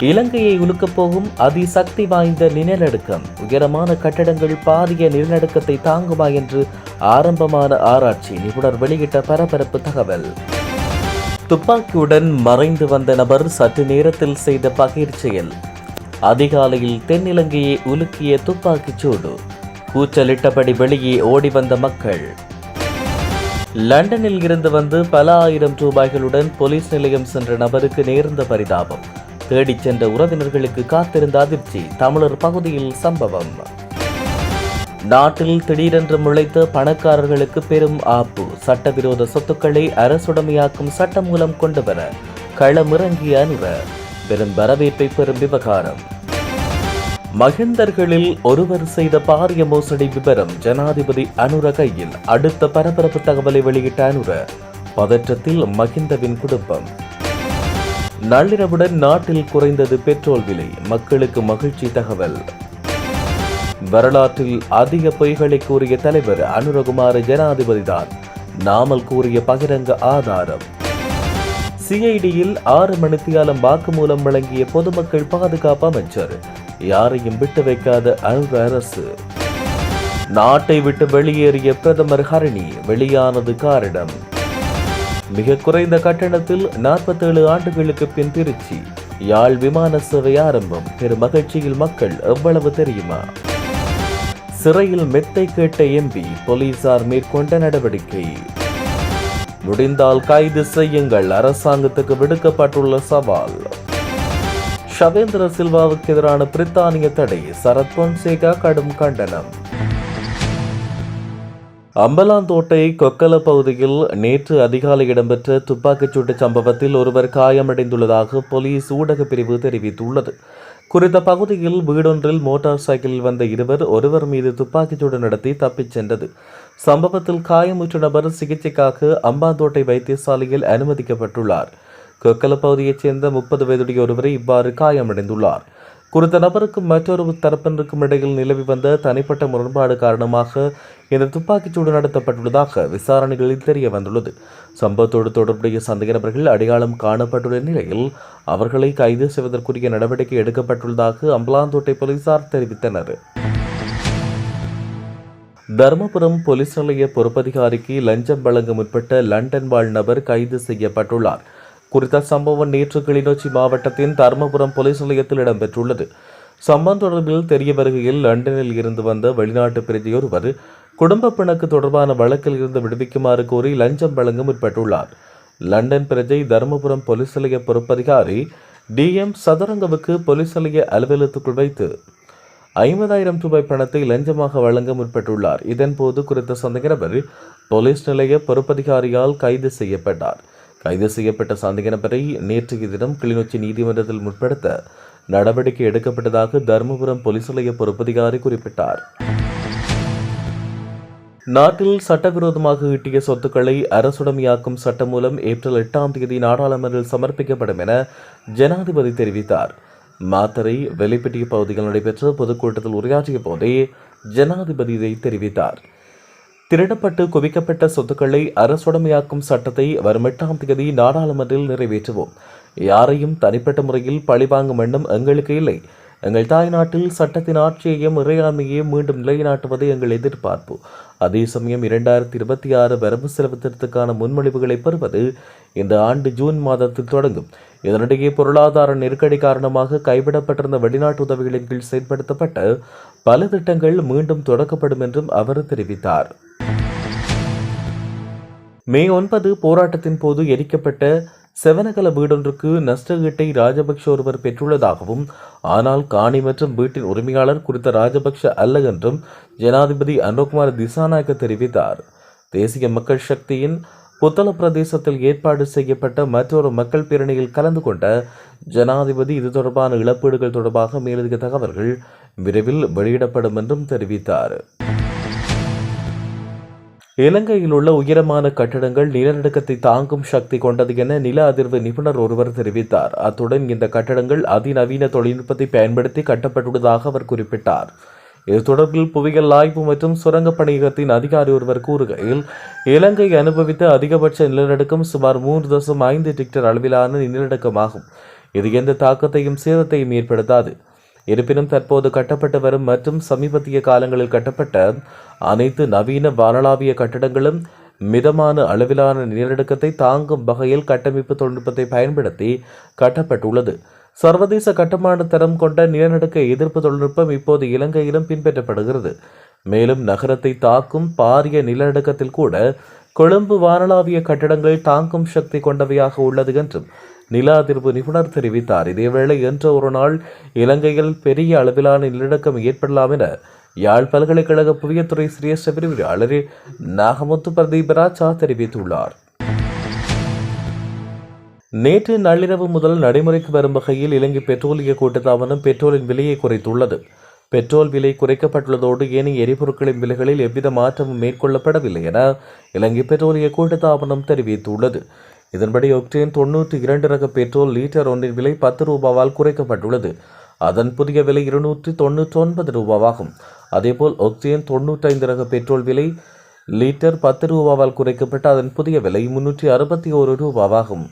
இலங்கையை உலுக்கப் போகும் அதிசக்தி வாய்ந்த நிலநடுக்கம் உயரமான கட்டடங்கள் பாரிய நிலநடுக்கத்தை தாங்குமா என்று ஆரம்பமான ஆராய்ச்சி நிபுணர் வெளியிட்ட பரபரப்பு தகவல். துப்பாக்கியுடன் மறைந்து வந்த நபர் சற்று நேரத்தில் செய்த பகிர் செயல் அதிகாலையில் தென்னிலங்கையை உலுக்கிய துப்பாக்கிச் சூடு. கூச்சலிட்டபடி வெளியே ஓடி வந்த மக்கள். லண்டனில் இருந்து வந்து பல ஆயிரம் ரூபாய்களுடன் போலீஸ் நிலையம் சென்ற நபருக்கு நேர்ந்த பரிதாபம். தேடிச் சென்ற உறவினர்களுக்கு காத்திருந்த அதிர்ச்சி தமிழர் பகுதியில் சம்பவம். நாட்டில் திடீரென்று முளைத்த பணக்காரர்களுக்கு பெரும் ஆப்பு. சட்டவிரோத சொத்துக்களை அரசுடமையாக்கும் சட்டம் மூலம் கொண்டு வர களமிறங்கிய அனுர பெரும் வரவேற்பை பெறும் விவகாரம். மகிந்தர்களில் ஒருவர் செய்த பாரிய மோசடி விவரம் ஜனாதிபதி அனுர கையில். அடுத்த பரபரப்பு தகவலை வெளியிட்ட அனுர பதற்றத்தில் மகிந்தவின் குடும்பம். நள்ளிரவுடன் நாட்டில் குறைந்தது பெட்ரோல் விலை. மக்களுக்கு மகிழ்ச்சி தகவல். வரலாற்றில் அதிக பொய்களை கூறிய தலைவர் அனுரகுமார ஜனாதிபதிதான். நாமல் கூறிய பகிரங்க ஆதாரம். சிஐடியில் ஆறு மணித்தியாலம் வாக்குமூலம் வழங்கிய பொதுமக்கள் பாதுகாப்பு அமைச்சர். யாரையும் விட்டு வைக்காத அனுர அரசு. நாட்டை விட்டு வெளியேறிய பிரதமர் ஹரணி வெளியானது காரணம் மிக குறைந்த கட்டணத்தில் நாற்பத்தேழு ஆண்டுகளுக்கு பின் திருச்சி. யாழ் விமான சேவை ஆரம்பம். பெரும் மகிழ்ச்சியில் மக்கள் எவ்வளவு தெரியுமா? சிறையில் மெத்தை கேட்ட எம்பி போலீசார் மேற்கொண்ட நடவடிக்கை. முடிந்தால் கைது செய்யுங்கள். அரசாங்கத்துக்கு விடுக்கப்பட்டுள்ள சவால். ஷவேந்திர சில்வாவுக்கு எதிரான பிரித்தானிய தடை. சரத் பொன்சேகா கடும் கண்டனம். அம்பலாந்தோட்டை கொக்கல பகுதியில் நேற்று அதிகாலை இடம்பெற்ற துப்பாக்கிச்சூட்டு சம்பவத்தில் ஒருவர் காயமடைந்துள்ளதாக போலீஸ் ஊடகப் பிரிவு தெரிவித்துள்ளது. குறித்த பகுதியில் வீடொன்றில் மோட்டார் சைக்கிளில் வந்த இருவர் ஒருவர் மீது துப்பாக்கிச்சூடு நடத்தி தப்பிச் சென்றது. சம்பவத்தில் காயமுற்ற நபர் சிகிச்சைக்காக அம்பாந்தோட்டை வைத்தியசாலையில் அனுமதிக்கப்பட்டுள்ளார். கொக்கல பகுதியைச் சேர்ந்த முப்பது வயதுடைய ஒருவரை இவ்வாறு காயமடைந்துள்ளார். குறித்த நபருக்கும் மற்றொரு தரப்பினருக்கும் இடையில் நிலவி வந்த தனிப்பட்ட முரண்பாடு காரணமாக இந்த துப்பாக்கிச்சூடு நடத்தப்பட்டுள்ளதாக விசாரணைகளில் தெரிய வந்துள்ளது. சம்பவத்தோடு தொடர்புடைய சந்தேக நபர்கள் அடையாளம் காணப்பட்டுள்ள நிலையில் அவர்களை கைது செய்வதற்குரிய நடவடிக்கை எடுக்கப்பட்டுள்ளதாக அம்பலாந்தோட்டை போலீசார் தெரிவித்தனர். தருமபுரம் போலீஸ் நிலைய பொறுப்பதிகாரிக்கு லஞ்சம் வழங்க முற்பட்ட லண்டன் வாழ் நபர் கைது செய்யப்பட்டுள்ளார். குறித்த சம்பவம் நேற்று கிளிநொச்சி மாவட்டத்தின் தருமபுரம் போலீஸ் நிலையத்தில் இடம்பெற்றுள்ளது. சம்பவம் தொடர்பில் தெரிய வருகையில் லண்டனில் இருந்து வந்த வெளிநாட்டு பிரதியொருவர் குடும்ப பிணக்கு தொடர்பான வழக்கில் இருந்து விடுவிக்குமாறு கோரி லஞ்சம் வழங்க முற்பட்டுள்ளார். லண்டன் பிரஜை தருமபுரம் போலீஸ் நிலைய பொறுப்பதிகாரி டி எம் சதுரங்கவுக்கு போலீஸ் நிலைய அலுவலகத்துக்குள் வைத்து ஐம்பதாயிரம் ரூபாய் பணத்தை லஞ்சமாக வழங்க முற்பட்டுள்ளார். இதன்போது குறித்த சந்தேக நபர் போலீஸ் நிலைய பொறுப்பதிகாரியால் கைது செய்யப்பட்டார். கைது செய்யப்பட்ட சந்தேகநபரை நேற்றைய தினம் கிளிநொச்சி நீதிமன்றத்தில் முற்படுத்த நடவடிக்கை எடுக்கப்பட்டதாக தருமபுரம் போலீஸ் நிலைய பொறுப்பதிகாரி குறிப்பிட்டார். நாட்டில் சட்டவிரோதமாக ஈட்டிய சொத்துக்களை அரசுடமையாக்கும் சட்டம் மூலம் ஏப்ரல் எட்டாம் தேதி நாடாளுமன்றில் சமர்ப்பிக்கப்படும் என ஜனாதிபதி தெரிவித்தார். மாத்தரை வெளிப்பட்டிய பகுதியில் நடைபெற்ற பொதுக்கூட்டத்தில் உரையாற்றிய போதே ஜனாதிபதி இதை தெரிவித்தார். திருடப்பட்டு குவிக்கப்பட்ட சொத்துக்களை அரசுடமையாக்கும் சட்டத்தை வரும் எட்டாம் தேதி நாடாளுமன்றில் நிறைவேற்றுவோம். யாரையும் தனிப்பட்ட முறையில் பழிவாங்கும் எண்ணம் எங்களுக்கு இல்லை. எங்கள் தாய் நாட்டில் சட்டத்தின் ஆட்சியையும் இறையாண்மையையும் மீண்டும் நிலைநாட்டுவதை எங்கள் எதிர்பார்ப்பு. அதே சமயம் இரண்டாயிரத்தி இருபத்தி ஆறு வரவு செலவு திட்டத்துக்கான முன்மொழிவுகளை பெறுவது இந்த ஆண்டு ஜூன் மாதத்தில் தொடங்கும். இதனிடையே பொருளாதார நெருக்கடி காரணமாக கைவிடப்பட்டிருந்த வெளிநாட்டு உதவிகளின் கீழ் செயல்படுத்தப்பட்ட பல திட்டங்கள் மீண்டும் தொடக்கப்படும் என்றும் அவர் தெரிவித்தார். மே ஒன்பது போராட்டத்தின் போது எரிக்கப்பட்ட செவனகல வீடொன்றுக்கு நஷ்டஈட்டை ராஜபக்ஷ ஒருவர் பெற்றுள்ளதாகவும் ஆனால் காணி மற்றும் வீட்டின் உரிமையாளர் குறித்த ராஜபக்ஷ அல்ல என்றும் ஜனாதிபதி அனுகுமார் திசாநாயக்க தெரிவித்தார். தேசிய மக்கள் சக்தியின் புத்தள பிரதேசத்தில் ஏற்பாடு செய்யப்பட்ட மற்றொரு மக்கள் பேரணியில் கலந்து கொண்ட ஜனாதிபதி இது தொடர்பான இழப்பீடுகள் தொடர்பாக மேலதிக தகவல்கள் விரைவில் வெளியிடப்படும் என்றும் தெரிவித்தார். இலங்கையில் உள்ள உயரமான கட்டடங்கள் நிலநடுக்கத்தை தாங்கும் சக்தி கொண்டது என நில அதிர்வு நிபுணர் ஒருவர் தெரிவித்தார். அத்துடன் இந்த கட்டடங்கள் அதிநவீன தொழில்நுட்பத்தை பயன்படுத்தி கட்டப்பட்டுள்ளதாக அவர் குறிப்பிட்டார். இது தொடர்பில் புவியியல் ஆய்வு மற்றும் சுரங்கப் பணியகத்தின் அதிகாரி ஒருவர் கூறுகையில் இலங்கை அனுபவித்த அதிகபட்ச நிலநடுக்கம் சுமார் மூன்று தசம் ஐந்து டிக்டர் அளவிலான நிலநடுக்கமாகும். இது எந்த தாக்கத்தையும் சேதத்தையும் ஏற்படுத்தாது. இருப்பினும் தற்போது கட்டப்பட்டு வரும் மற்றும் சமீபத்திய காலங்களில் கட்டப்பட்ட அனைத்து நவீன வானளாவிய கட்டடங்களும் மிதமான அளவிலான நிலநடுக்கத்தை தாங்கும் வகையில் கட்டமைப்பு தொழில்நுட்பத்தை பயன்படுத்தி கட்டப்பட்டுள்ளது. சர்வதேச கட்டுமான தரம் கொண்ட நிலநடுக்க எதிர்ப்பு தொழில்நுட்பம் இப்போது இலங்கையிலும் பின்பற்றப்படுகிறது. மேலும் நகரத்தை தாக்கும் பாரிய நிலநடுக்கத்தில் கூட கொழும்பு வானளாவிய கட்டடங்கள் தாங்கும் சக்தி கொண்டவையாக உள்ளது என்றும் நில அதிர்வு நிபுணர் தெரிவித்தார். இதேவேளை என்ற ஒரு நாள் இலங்கையில் பெரிய அளவிலான நிலநடுக்கம் ஏற்படலாம் என யாழ் பல்கலைக்கழக புவியத்துறை சிரேஷ்ட விரிவுரையாளர் நாகமுத்து பிரதீபராஜா தெரிவித்துள்ளார். நேற்று நள்ளிரவு முதல் நடைமுறைக்கு வரும் வகையில் இலங்கை பெட்ரோலிய கூட்டுத்தாபனம் பெட்ரோலின் விலையை குறைத்துள்ளது. பெட்ரோல் விலை குறைக்கப்பட்டுள்ளதோடு ஏனைய எரிபொருட்களின் விலைகளில் எவ்வித மாற்றமும் மேற்கொள்ளப்படவில்லை என இலங்கை பெட்ரோலிய கூட்டத்தாபனம் தெரிவித்துள்ளது. இதன்படி ஒக்டேன் தொன்னூற்றி இரண்டு ரக பெட்ரோல் லீட்டர் ஒன்றின் விலை பத்து ரூபாவால் குறைக்கப்பட்டுள்ளது. அதன் புதிய விலை இருநூற்றி தொன்னூற்றி ஒன்பது ரூபாவாகும். அதேபோல் ஒக்டேன் தொண்ணூற்றைந்து ரக பெட்ரோல் விலை லிட்டர் பத்து ரூபாவால் குறைக்கப்பட்டு அதன் புதிய விலை முன்னூற்றி அறுபத்தி ஒரு ரூபாவாகும்.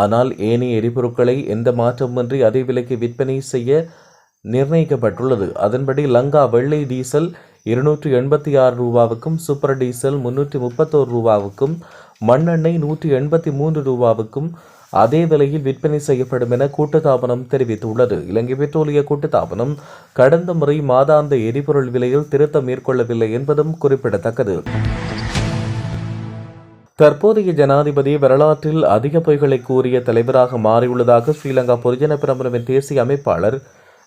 ஆனால் ஏனைய எரிபொருட்களை எந்த மாற்றமின்றி அதே விலைக்கு விற்பனை செய்ய நிர்ணயிக்கப்பட்டுள்ளது. அதன்படி லங்கா வெள்ளை டீசல் இருநூற்றி எண்பத்தி ஆறு ரூபாவுக்கும் சூப்பர் டீசல் முன்னூற்றி முப்பத்தோரு ரூபாவுக்கும் மண்ணெண்ணெய் நூற்றி எண்பத்தி மூன்று ரூபாவுக்கும் அதே விலையில் விற்பனை செய்யப்படும் என கூட்டுத்தாபனம் தெரிவித்துள்ளது. இலங்கை பெட்ரோலிய கூட்டுத்தாபனம் கடந்த முறை மாதாந்த எரிபொருள் விலையில் திருத்தம் மேற்கொள்ளவில்லை என்பதும் குறிப்பிடத்தக்கது. தற்போதைய ஜனாதிபதி வரலாற்றில் அதிக பொய்களை கூறிய தலைவராக மாறியுள்ளதாக ஸ்ரீலங்கா பொதுஜன பிரமுனவின் தேசிய அமைப்பாளர்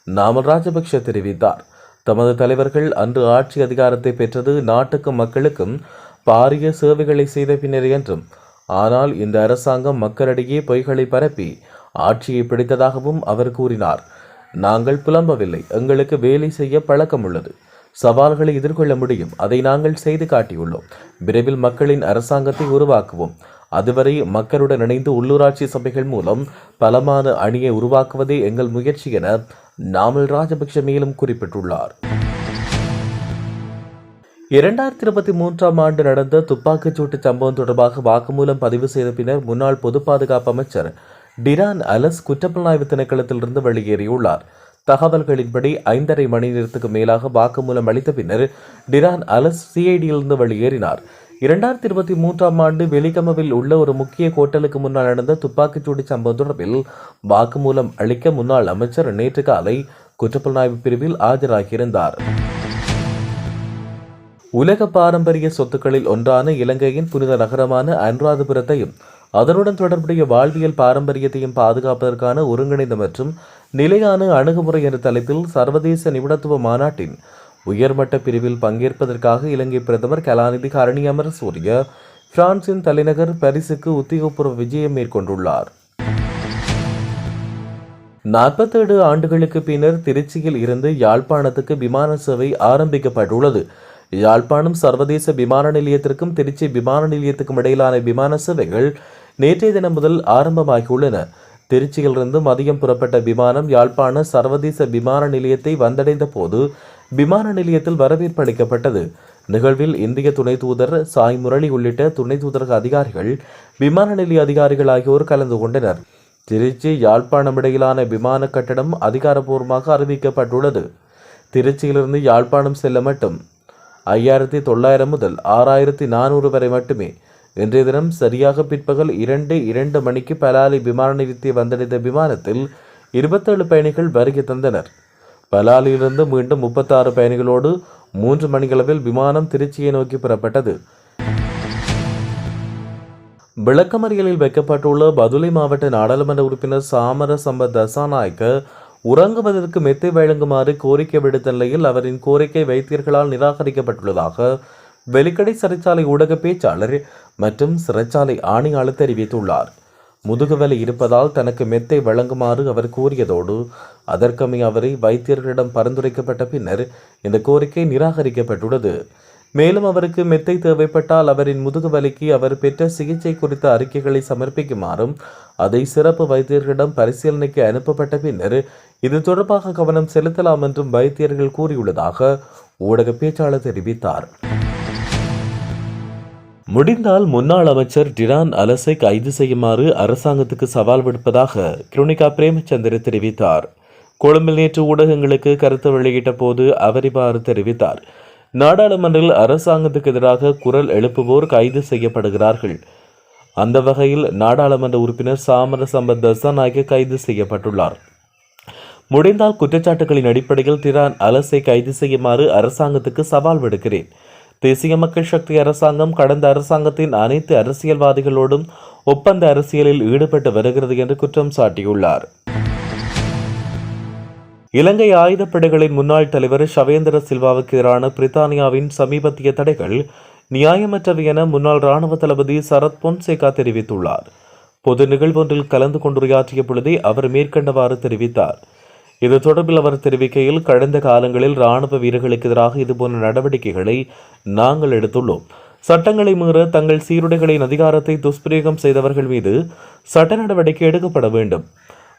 நாமல் ராஜபக்ஷ தெரிவித்தார். தமது தலைவர்கள் அன்று ஆட்சி அதிகாரத்தை பெற்றது நாட்டுக்கும் மக்களுக்கும் பாரிய சேவைகளை செய்த பின்னர் என்றும் ஆனால் இந்த அரசாங்கம் மக்களிடையே பொய்களை பரப்பி ஆட்சியை பிடித்ததாகவும் அவர் கூறினார். நாங்கள் புலம்பவில்லை. எங்களுக்கு வேலை செய்ய பழக்கம் உள்ளது. சவால்களை எதிர்கொள்ள முடியும். அதை நாங்கள் செய்து காட்டியுள்ளோம். விரைவில் மக்களின் அரசாங்கத்தை உருவாக்குவோம். அதுவரை மக்களுடன் இணைந்து உள்ளூராட்சி சபைகள் மூலம் பலமான அணியை உருவாக்குவதே எங்கள் முயற்சி என நாமல் ராஜபக்ஷ மேலும் குறிப்பிட்டுள்ளார். இரண்டாயிரத்தி இருபத்தி மூன்றாம் ஆண்டு நடந்த துப்பாக்கிச்சூட்டு சம்பவம் தொடர்பாக வாக்குமூலம் பதிவு செய்த பின்னர் முன்னாள் பொது பாதுகாப்பு அமைச்சர் டிரான் அலஸ் குற்றப்புலனாய்வு திணைக்களத்திலிருந்து வெளியேறியுள்ளார். தகவல்களின்படி ஐந்தரை மணி நேரத்துக்கு மேலாக வாக்குமூலம் அளித்த பின்னர் டிரான் அலஸ் சிஐடியிலிருந்து வெளியேறினார். இரண்டாயிரத்தி இருபத்தி மூன்றாம் ஆண்டு வெலிகமவில் உள்ள ஒரு முக்கிய கோட்டலுக்கு முன்னால் நடந்த துப்பாக்கிச்சூடு சம்பவம் தொடர்பில் வாக்குமூலம் அளிக்க முன்னாள் அமைச்சர் நேற்று காலை குற்றப்புலனாய்வு பிரிவில் ஆஜராகியிருந்தார். உலக பாரம்பரிய சொத்துக்களில் ஒன்றான இலங்கையின் புனித நகரமான அனுராதபுரத்தையும் அதனுடன் தொடர்புடைய வாழ்வியல் பாரம்பரியத்தையும் பாதுகாப்பதற்கான ஒருங்கிணைந்த மற்றும் நிலையான அணுகுமுறை என்ற தலைப்பில் சர்வதேச நிபுணத்துவ மாநாட்டின் உயர்மட்ட பிரிவில் பங்கேற்பதற்காக இலங்கை பிரதமர் கலாநிதி கரணி அமர் சூரிய பிரான்சின் தலைநகர் பரிசுக்கு உத்தியோகபூர்வ விஜயம் மேற்கொண்டுள்ளார். நாற்பத்தேழு ஆண்டுகளுக்கு பின்னர் திருச்சியில் இருந்து யாழ்ப்பாணத்துக்கு விமான சேவை ஆரம்பிக்கப்பட்டுள்ளது. யாழ்ப்பாணம் சர்வதேச விமான நிலையத்திற்கும் திருச்சி விமான நிலையத்துக்கும் இடையிலான விமான சேவைகள் நேற்றைய தினம் முதல் ஆரம்பமாகியுள்ளன. திருச்சியிலிருந்து மதியம் புறப்பட்ட விமானம் யாழ்ப்பாண சர்வதேச விமான நிலையத்தை வந்தடைந்த போது விமான நிலையத்தில் வரவேற்பு அளிக்கப்பட்டது. நிகழ்வில் இந்திய துணை தூதர் சாய் முரளி உள்ளிட்ட துணை தூதரக அதிகாரிகள் விமான நிலைய அதிகாரிகள் ஆகியோர் கலந்து கொண்டனர். திருச்சி யாழ்ப்பாணம் இடையிலான விமான கட்டணம் அதிகாரப்பூர்வமாக அறிவிக்கப்பட்டுள்ளது. திருச்சியிலிருந்து யாழ்ப்பாணம் செல்ல மட்டும் ஐயாயிரத்தி தொள்ளாயிரம் முதல் ஆறாயிரத்தி நானூறு வரை மட்டுமே. இன்றைய தினம் சரியாக பிற்பகல் இரண்டு இரண்டு மணிக்கு பலாலி விமான நிலையத்தை வந்தடைந்த விமானத்தில் இருபத்தேழு பயணிகள் வருகை தந்தனர். பலாலியிலிருந்து மீண்டும் முப்பத்தாறு பயணிகளோடு மூன்று மணிகளவில் விமானம் திருச்சியை நோக்கி புறப்பட்டது. விளக்கமறியலில் வைக்கப்பட்டுள்ள பதுளை மாவட்ட நாடாளுமன்ற உறுப்பினர் சாமர சம்பத் தசாநாயக்க உறங்குவதற்கு மெத்தை வழங்குமாறு கோரிக்கை விடுத்த நிலையில் அவரின் கோரிக்கை வைத்தியர்களால் நிராகரிக்கப்பட்டுள்ளதாக வெலிக்கடை சிறைச்சாலை ஊடக பேச்சாளர் மற்றும் சிறைச்சாலை ஆணையாளர் தெரிவித்துள்ளார். முதுகுவலி இருப்பதால் தனக்கு மெத்தை வழங்குமாறு அவர் கூறியதோடு அதற்கமை அவரை வைத்தியர்களிடம் பரிந்துரைக்கப்பட்ட பின்னர் இந்த கோரிக்கை நிராகரிக்கப்பட்டுள்ளது. மேலும் அவருக்கு மெத்தை தேவைப்பட்டால் அவரின் முதுகு வலிக்கு அவர் பெற்ற சிகிச்சை குறித்த அறிக்கைகளை சமர்ப்பிக்குமாறும் அதை சிறப்பு வைத்தியர்களிடம் பரிசீலனைக்கு அனுப்பப்பட்ட பின்னர் இது தொடர்பாக கவனம் செலுத்தலாம் என்றும் வைத்தியர்கள் கூறியுள்ளதாக ஊடக பேச்சாளர் தெரிவித்தார். முடிந்தால் முன்னாள் அமைச்சர் டிரான் அலசை கைது செய்யுமாறு அரசாங்கத்துக்கு சவால் விடுப்பதாக கிருணிகா பிரேமச்சந்திர தெரிவித்தார். கொழும்பில் நேற்று ஊடகங்களுக்கு கருத்து வெளியிட்ட போது அவர் இவ்வாறு தெரிவித்தார். நாடாளுமன்றில் அரசாங்கத்துக்கு எதிராக குரல் எழுப்புவோர் கைது செய்யப்படுகிறார்கள். அந்த வகையில் நாடாளுமன்ற உறுப்பினர் சாமர தசாநாயக கைது செய்யப்பட்டுள்ளார். முடிந்தால் குற்றச்சாட்டுகளின் அடிப்படையில் திரான் அலசை கைது செய்யுமாறு அரசாங்கத்துக்கு சவால் விடுக்கிறேன். தேசிய மக்கள் சக்தி அரசாங்கம் கடந்த அரசாங்கத்தின் அனைத்து அரசியல்வாதிகளோடும் ஒப்பந்த அரசியலில் ஈடுபட்டு வருகிறது என்று குற்றம் சாட்டியுள்ளார். இலங்கை ஆயுதப்படைகளின் முன்னாள் தலைவர் ஷவேந்திர சில்வாவுக்கு எதிரான பிரித்தானியாவின் சமீபத்திய தடைகள் நியாயமற்றவை என முன்னாள் ராணுவ தளபதி சரத் பொன்சேகா தெரிவித்துள்ளார். பொது நிகழ்வொன்றில் கலந்து கொண்டுரையாற்றிய பொழுதே அவர் மேற்கண்டவாறு தெரிவித்தார். இது தொடர்பில் அவர் தெரிவிக்கையில் கடந்த காலங்களில் ராணுவ வீரர்களுக்கு எதிராக இதுபோன்ற நடவடிக்கைகளை நாங்கள் எடுத்துள்ளோம். சட்டங்களை மீற தங்கள் சீருடைகளின் அதிகாரத்தை துஷ்பிரயோகம் செய்தவர்கள் மீது சட்ட நடவடிக்கை எடுக்கப்பட வேண்டும்.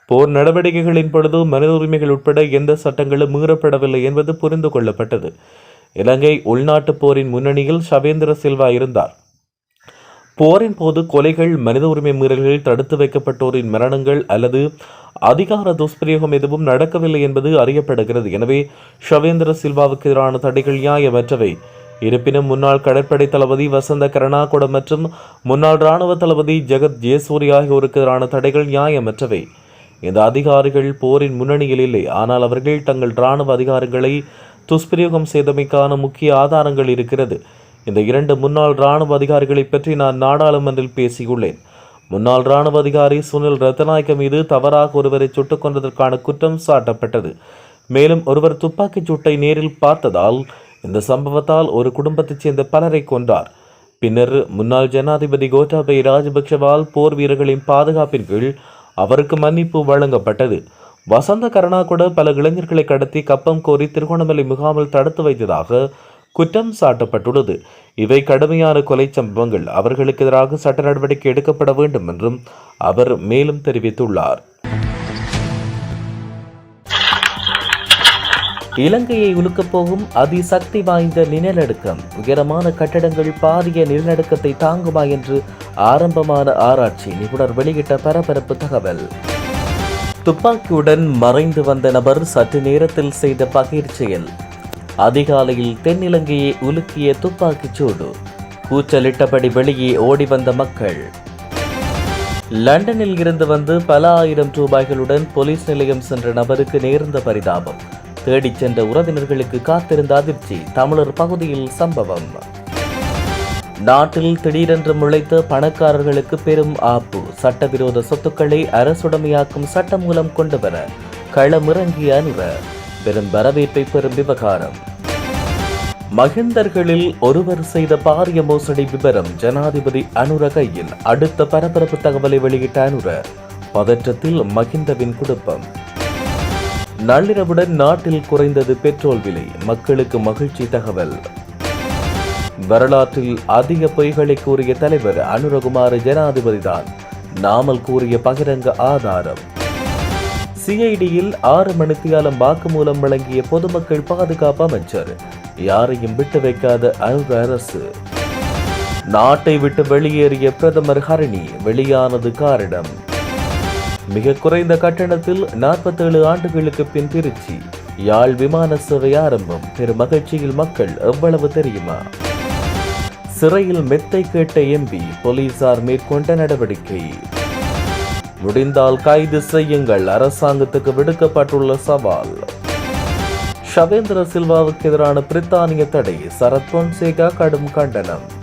போர் நடவடிக்கைகளின் பொழுது மனித உரிமைகள் உட்பட எந்த சட்டங்களும் மீறப்படவில்லை என்பது புரிந்து கொள்ளப்பட்டது. இலங்கை உள்நாட்டுப் போரின் முன்னணியில் ஷவேந்திர சில்வா இருந்தார். போரின் போது கொலைகள் மனித உரிமை மீறல்கள் தடுத்து வைக்கப்பட்டோரின் மரணங்கள் அல்லது அதிகார துஷ்பிரயோகம் எதுவும் நடக்கவில்லை என்பது அறியப்படுகிறது. எனவே ஷவேந்திர சில்வாவுக்கு எதிரான தடைகள் நியாயமற்றவை. இருப்பினும் முன்னாள் கடற்படை தளபதி வசந்த கரணாகுடம் மற்றும் முன்னாள் ராணுவ தளபதி ஜெகத் ஜேசூரி ஆகியோருக்கு எதிரான தடைகள் நியாயமற்றவை. இந்த அதிகாரிகள் போரின் முன்னணியில் இல்லை. ஆனால் அவர்கள் தங்கள் இராணுவ அதிகாரங்களை துஷ்பிரயோகம் செய்தமைக்கான முக்கிய ஆதாரங்கள் இருக்கிறது. இந்த இரண்டு முன்னாள் இராணுவ அதிகாரிகளை பற்றி நான் நாடாளுமன்றில் பேசியுள்ளேன். முன்னாள் இராணுவ அதிகாரி சுனில் ரத்நாயக்க மீது தவறாக ஒருவரை சுட்டுக் கொண்டதற்கான குற்றம் சாட்டப்பட்டது. மேலும் ஒருவர் துப்பாக்கிச் சூட்டை நேரில் பார்த்ததால் இந்த சம்பவத்தால் ஒரு குடும்பத்தைச் சேர்ந்த பலரை கொன்றார். பின்னர் முன்னாள் ஜனாதிபதி கோட்டாபய ராஜபக்ஷவால் போர் வீரர்களின் பாதுகாப்பின் கீழ் அவருக்கு மன்னிப்பு வழங்கப்பட்டது. வசந்த கருணா கூட பல இளைஞர்களை கடத்தி கப்பம் கோரி திருகோணமலை முகாமில் தடுத்து வைத்ததாக குற்றம் சாட்டப்பட்டுள்ளது. இவை கடுமையான கொலை சம்பவங்கள். அவர்களுக்கு எதிராக சட்ட நடவடிக்கை எடுக்கப்பட வேண்டும் என்றும் அவர் மேலும் தெரிவித்துள்ளார். இலங்கையை உலுக்கப் போகும் அதிசக்தி வாய்ந்த நிலநடுக்கம் உயரமான கட்டடங்கள் பாரிய நிலநடுக்கத்தை தாங்குமா என்று ஆரம்பமான ஆராய்ச்சி நிபுணர் வெளியிட்ட பரபரப்பு தகவல். துப்பாக்கியுடன் மறைந்து வந்த நபர் சற்று நேரத்தில் செய்த பகிர் செயல் அதிகாலையில் தென்னிலங்கையை உலுக்கிய துப்பாக்கிச் சூடு. கூச்சலிட்டபடி வெளியே ஓடி வந்த மக்கள். லண்டனில் இருந்து வந்து பல ஆயிரம் ரூபாய்களுடன் போலீஸ் நிலையம் சென்ற நபருக்கு நேர்ந்த பரிதாபம். தேடிச் சென்ற உறவினர்களுக்கு காத்திருந்த அதிர்ச்சி தமிழர் பகுதியில் சம்பவம். நாட்டில் திடீரென்று முளைத்த பணக்காரர்களுக்கு பெரும் ஆப்பு. சட்டவிரோத சொத்துக்களை அரசுடமையாக்கும் சட்டம் மூலம் கொண்டு வர களமிறங்கிய அனுர பெரும் வரவேற்பை பெறும் விவகாரம். மகிந்தர்களில் ஒருவர் செய்த பாரிய மோசடி விவரம் ஜனாதிபதி அனுர கையில் அடுத்த பரபரப்பு தகவலை வெளியிட்ட அனுர பதற்றத்தில் மகிந்தவின் குடும்பம். நள்ளிரவுடன் நாட்டில் குறைந்தது பெட்ரோல் விலை. மக்களுக்கு மகிழ்ச்சி தகவல். வரலாற்றில் அதிக பொய்களை கூறிய தலைவர் அனுரகுமார ஜனாதிபதிதான். நாமல் கூறிய பகிரங்க ஆதாரம். சிஐடியில் ஆறு மணித்தியாலம் வாக்குமூலம் வழங்கிய பொதுமக்கள் பாதுகாப்பு அமைச்சர். யாரையும் விட்டு வைக்காத அனுர அரசு. நாட்டை விட்டு வெளியேறிய பிரதமர் ஹரணி வெளியானது காரணம் மிக குறைந்த கட்டணத்தில் நாற்பத்தேழு ஆண்டுகளுக்கு பின் திருச்சி. யாழ் விமான சேவை ஆரம்பம். பெரும் மகிழ்ச்சியில் மக்கள் எவ்வளவு தெரியுமா? சிறையில் மெத்தை கேட்ட எம்பி போலீசார் மேற்கொண்ட நடவடிக்கை. முடிந்தால் கைது செய்யுங்கள். அரசாங்கத்துக்கு விடுக்கப்பட்டுள்ள சவால். ஷவேந்திர சில்வாவுக்கு எதிரான பிரித்தானிய தடை. சரத் பொன்சேகா கடும் கண்டனம்.